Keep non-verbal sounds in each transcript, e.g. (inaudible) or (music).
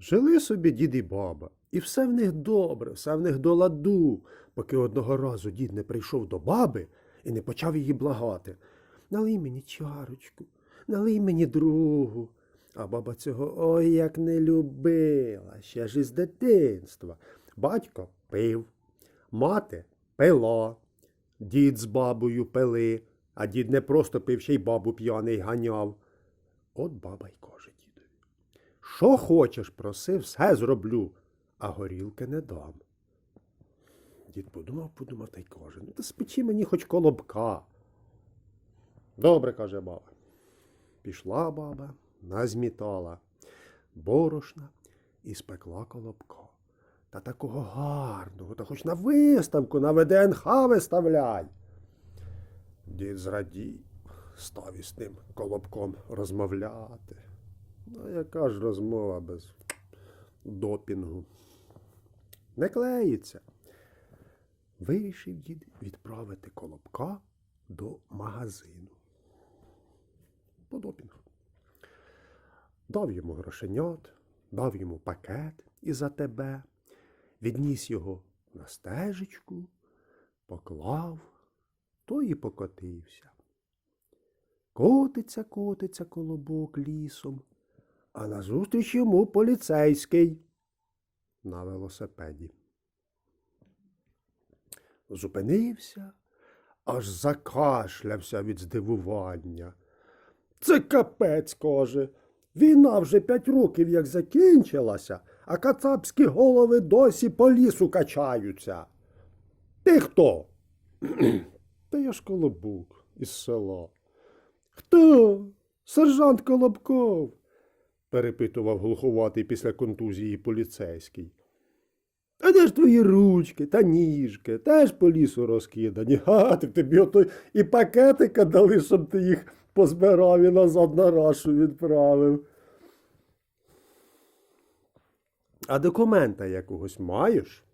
Жили собі дід і баба, і все в них добре, все в них до ладу, поки одного разу дід не прийшов до баби і не почав її благати. Налий мені чарочку, налий мені другу. А баба цього ой як не любила, ще ж із дитинства. Батько пив, мати пила, дід з бабою пили, а дід не просто пив, ще й бабу п'яний ганяв. От баба й дідові. Що хочеш, проси, все зроблю, а горілки не дам. Дід подумав, подумав та й каже, ну та спечи мені хоч колобка. Добре, каже баба. Пішла баба, назмітала борошна і спекла колобка. Та такого гарного, та хоч на виставку, на ВДНХ виставляй. Дід зрадів, став із тим колобком розмовляти. Ну, яка ж розмова без допінгу? Не клеїться. Вирішив дід відправити колобка до магазину. По допінгу. Дав йому грошенят, дав йому пакет із АТБ, відніс його на стежечку, поклав, той і покотився. Котиться, котиться колобок лісом, а назустріч йому поліцейський на велосипеді. Зупинився, аж закашлявся від здивування. Це капець, каже. Війна вже п'ять років як закінчилася, а кацапські голови досі по лісу качаються. Ти хто? (clears throat) Та я ж Колобук із села. Хто? Сержант Колобков, перепитував глуховатий після контузії поліцейський. А де ж твої ручки та ніжки, теж по лісу розкидані. (laughs) А, так тобі ото і пакетика дали, щоб ти їх позбирав і назад на рашу відправив. А документа якогось маєш?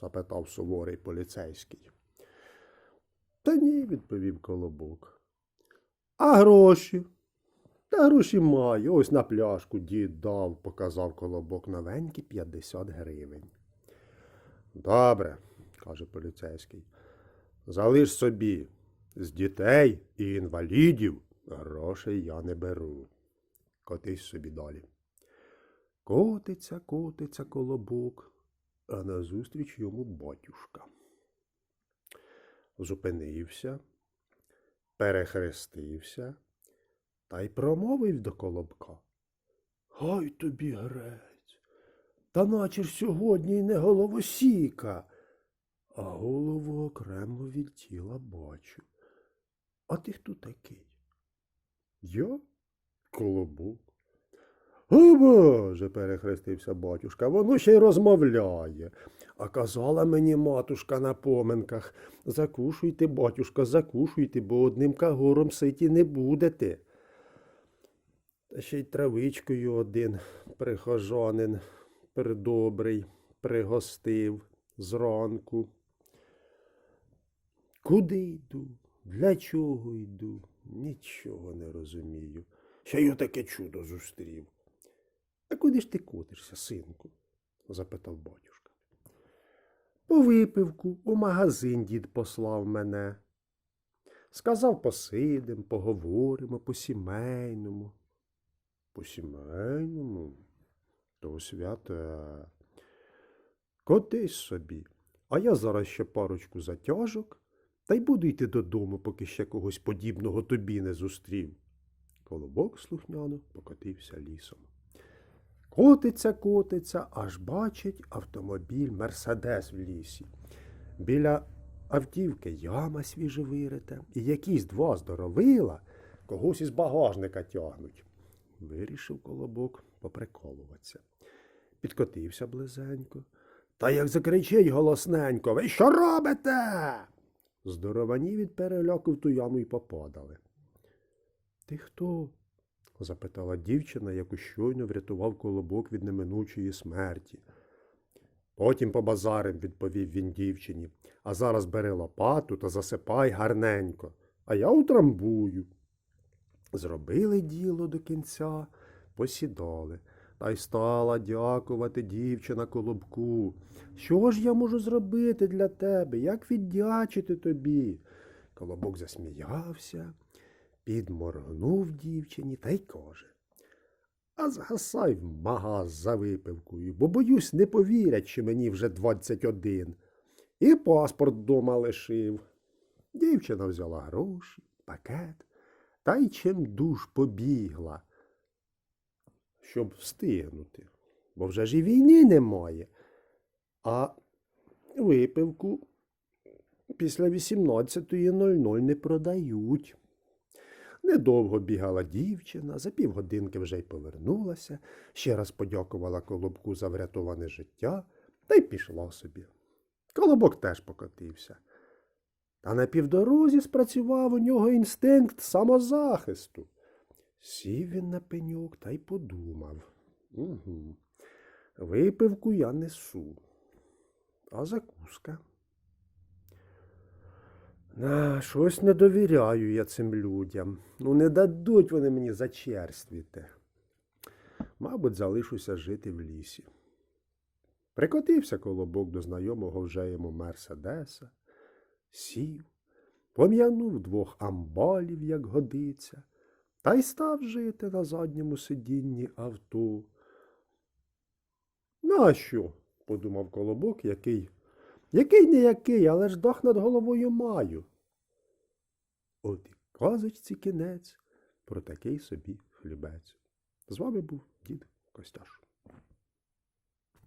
запитав суворий поліцейський. Та ні, відповів Колобок. А гроші? Та гроші маю. Ось на пляшку дід дав, показав Колобок новенькі 50 гривень. Добре, каже поліцейський. Залиш собі. З дітей і інвалідів грошей я не беру. Котись собі далі. Котиться, котиться колобок, а назустріч йому батюшка. Зупинився, перехрестився та й промовив до колобка. Гай тобі грець, та наче ж сьогодні й не головосіка, а голову окремо від тіла бачу. А ти хто такий? Я? Колобок. О, Боже, перехрестився батюшка, воно ще й розмовляє. А казала мені матушка на поминках, закушуйте, батюшка, закушуйте, бо одним кагором ситі не будете. Та ще й травичкою один прихожанин придобрий пригостив зранку. Куди йду? Для чого йду? Нічого не розумію. Ще й таке чудо зустрів. А куди ж ти котишся, синку? запитав батюшка. По випивку у магазин дід послав мене. Сказав, посидим, поговоримо по сімейному. По сімейному? То святе. Котись собі, а я зараз ще парочку затяжок, та й буду йти додому, поки ще когось подібного тобі не зустрів. Колобок слухняно покотився лісом. Котиться, котиться, аж бачить автомобіль Мерседес в лісі. Біля автівки яма свіжевирита, і якісь два здоровила когось із багажника тягнуть. Вирішив колобок поприколуватися. Підкотився близенько. Та як закричить голосненько, ви що робите? Здоровані від переляку в ту яму й попадали. Ти хто? запитала дівчина, яку щойно врятував колобок від неминучої смерті. Потім по базарам, відповів він дівчині, а зараз бери лопату та засипай гарненько, а я утрамбую. Зробили діло до кінця, посідали. Та й стала дякувати дівчина колобку. Що ж я можу зробити для тебе? Як віддячити тобі? Колобок засміявся, підморгнув дівчині та й каже. А згасай в магаз за випивкою, бо боюсь, не повірять, що мені вже двадцять один. І паспорт дома лишив. Дівчина взяла гроші, пакет та й чим душ побігла, щоб встигнути, бо вже ж і війни немає. А випивку після 18.00 не продають. Недовго бігала дівчина, за півгодинки вже й повернулася, ще раз подякувала колобку за врятоване життя та й пішла собі. Колобок теж покотився. Та на півдорозі спрацював у нього інстинкт самозахисту. Сів він на пеньок та й подумав. Угу. Випивку я несу. А закуска. На, щось не довіряю я цим людям. Ну, не дадуть вони мені зачерствіти. Мабуть, залишуся жити в лісі. Прикотився колобок до знайомого вже йому Мерседеса, сів, пом'янув двох амбалів, як годиться, та й став жити на задньому сидінні авто. Нащо? подумав колобок, який який не який, але ж дах над головою маю. От і казочці кінець про такий собі хлібець. З вами був дід Костяш.